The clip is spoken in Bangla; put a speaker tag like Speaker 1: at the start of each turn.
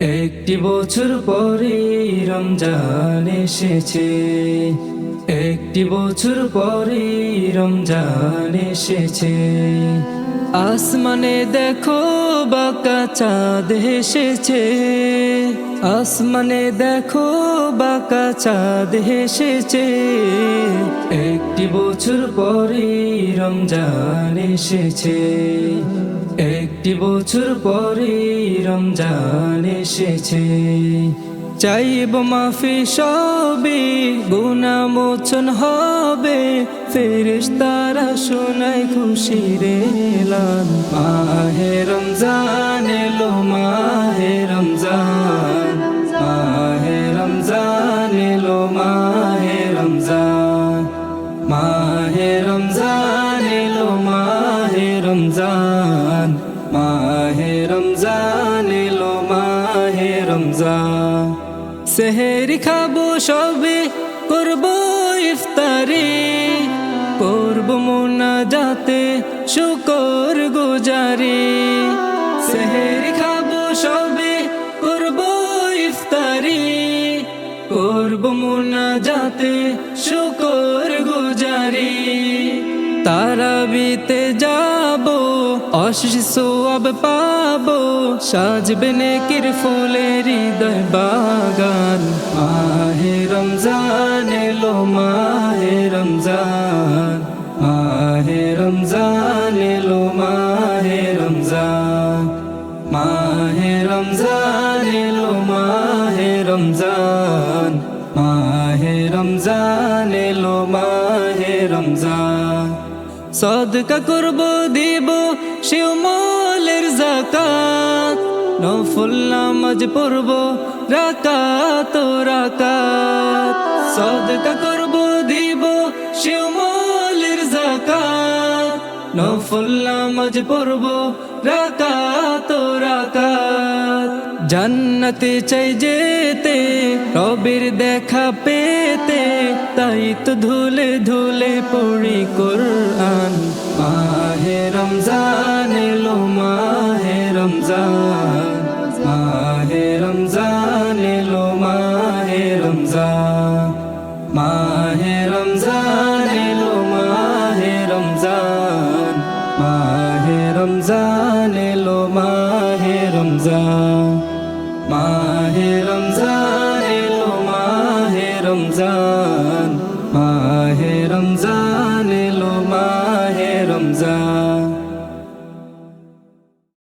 Speaker 1: একটি বছর পরে রমজান এসেছে। একটি বছর পরে রমজান এসেছে। আসমানে দেখো বাঁকা চাঁদ এসেছে। আসমানে দেখো বাঁকা চাঁদ এসেছে। একটি বছর পরে রমজান এসেছে। একটি বছর পরে রমজান এসেছে। চাইব মাফি সবে গুনা মোচন হবে। ফেরেশ তারা শোনায় খুশি রে মাহে রমজান এলো, মাহে রমজান। মাহে রমজান এলো, মাহে রমজান। মাহে রমজান এলো, মাহে রমজান। রমজান এলো মাহে রমজান। সেহেরি খাব সবে, করব ইফতারি। করব মোনা যাতে শুকর গুজারি। সেহেরি খাব সবে, করব ইফতারি। করব মোনা যাতে শুকর গুজারি। তারাবিতে যাব অশেষ সোয়াব পাবো, সাজবে নেকির ফুলের হৃদয় বাগান। মাহে রমজান এলো, মাহে রমজান। মাহে রমজান এলো, মাহে রমজান। মাহে রমজান এলো, মাহে রমজান। মাহে রমজান এলো, মাহে রমজান। সদকা করব, দিব শিवমলের জাকাত নফল নামাজ পড়ব রাকাত রাকাত। সদকা করব, দিব শিवমলের জাকাত নফল নামাজ পড়ব রাকাত রাকাত। জান্নাতে চাই যেতে, রবির দেখা পেতে, তাই তো ধুলে ধুলে পড়ি কোরআন। মাহে রমজান এলো, মাহে রমজান মাহে রমজান এলো, মাহে রমজান মাহে রমজান এলো, মাহে রমজান মাহে রমজান